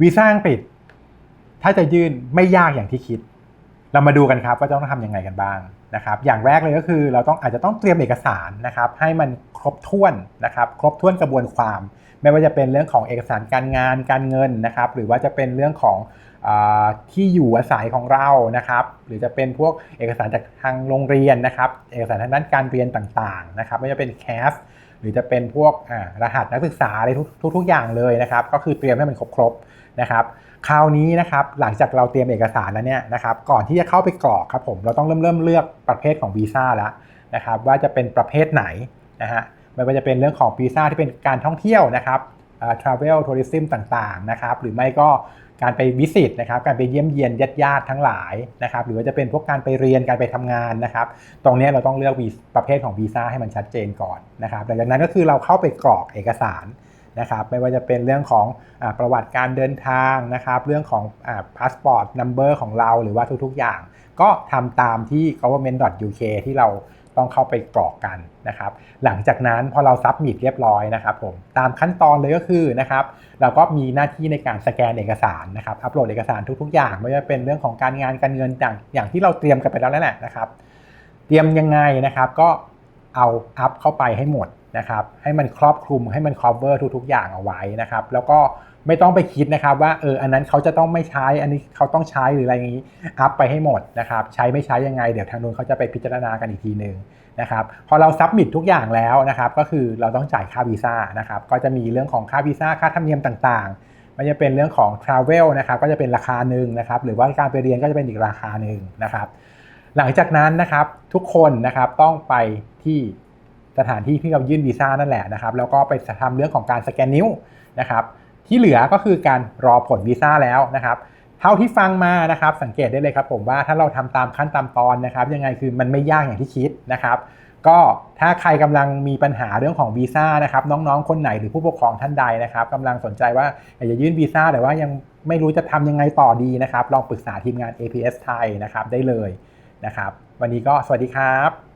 วีซ่าอังกฤษ ถ้าจะยื่นไม่ยากอย่างที่คิด เรามาดูกันครับว่าต้องทำยังไงกันบ้างนะครับ อย่างแรกเลยก็คือเราต้องอาจจะต้องเตรียมเอกสารนะครับ ให้มันครบถ้วนนะครับ ครบถ้วนกระบวนความ ไม่ว่าจะเป็นเรื่องของเอกสารการงานการเงินนะครับ หรือว่าจะเป็นเรื่องของอที่อยู่อาศัยของเรานะครับ หรือจะเป็นพวกเอกสารจากทางโรงเรียนนะครับ เอกสารทางด้านการเรียนต่างๆนะครับ ไม่ว่าจะเป็นแคส รือจะเป็นพวกรหัสนักศึกษาอะไรทุกทุกอย่างเลยนะครับ ก็คือเตรียมให้มันครบๆนะครับคราวนี้นะครับหลังจากเราเตรียมเอกสารแล้วเนี่ยนะครับก่อนที่จะเข้าไปกรอกครับผมเราต้องเริ่มเริ่มเลือกประเภทของวีซ่าแล้วนะครับว่าจะเป็นประเภทไหนนะฮะไม่ว่าจะเป็นเรื่องของวีซ่าที่เป็นการท่องเที่ยวนะครับ อ่า travel tourism ต่างๆนะครับหรือไม่ก็การไปวิสิตนะครับการไปเยี่ยมเยียนญาติญาติๆทั้งหลายนะครับหรือว่าจะเป็นพวกการไปเรียนการไปทำงานนะครับตรงนี้เราต้องเลือกประเภทของวีซ่าให้มันชัดเจนก่อนนะครับหลังจากนั้นก็คือเราเข้าไปกรอกเอกสารนะครับไม่ว่าจะเป็นเรื่องของอประวัติการเดินทางนะครับเรื่องของพาสปอร์ตนัมเบอร์ของเราหรือว่าทุกๆอย่าง ก็ทำตามที่ government.uk ที่เรา ต้องเข้าไปกรอกกันนะครับ หลังจากนั้นพอเราซับมิดเรียบร้อยนะครับผมตามขั้นตอนเลยก็คือนะครับเราก็มีหน้าที่ในการสแกนเอกสารนะครับอัปโหลดเอกสารทุก ๆ อย่างไม่ว่าเป็นเรื่องของการงานการเงินอย่างอย่างที่เราเตรียมกันไปแล้วนั่นแหละนะครับ เตรียมยังไงนะครับก็เอาอัพเข้าไปให้หมด นะครับให้มันครอบคลุมให้มัน cover ทุก ๆ อย่างเอาไว้นะครับแล้วก็ไม่ต้องไปคิดนะครับว่าเอออันนั้นเขาจะต้องไม่ใช้อันนี้เขาต้องใช้หรืออะไรอย่างนี้อัพไปให้หมดนะครับใช้ไม่ใช้ยังไงเดี๋ยวทางนู้นเขาจะไปพิจารณากันอีกทีหนึ่งนะครับพอเราซับมิดทุกอย่างแล้วนะครับก็คือเราต้องจ่ายค่าวีซ่านะครับก็จะมีเรื่องของค่าวีซ่าค่าธรรมเนียมต่างๆ มันจะเป็นเรื่องของ Travel นะครับก็จะเป็นราคาหนึ่งนะครับหรือว่าการไปเรียนก็จะเป็นอีกราคาหนึ่งนะครับหลังจากนั้นนะครับทุกคนนะครับต้องไปที่ สถานที่ที่เรายื่นวีซ่านั่นแหละนะครับ แล้วก็ไปทำเรื่องของการสแกนนิ้วนะครับที่เหลือก็คือการรอผลวีซ่าแล้วนะครับ เท่าที่ฟังมานะครับ สังเกตได้เลยครับผมว่าถ้าเราทำตามขั้นตามตอนนะครับ ยังไงคือมันไม่ยากอย่างที่คิดนะครับ ก็ถ้าใครกำลังมีปัญหาเรื่องของวีซ่านะครับ น้องๆ คนไหนหรือผู้ปกครองท่านใดนะครับกำลังสนใจว่าอยากจะยื่นวีซ่าแต่ว่ายังไม่รู้จะทำยังไงต่อดีนะครับ ลองปรึกษาทีมงาน APS ไทยนะครับได้เลยนะครับ วันนี้ก็สวัสดีครับ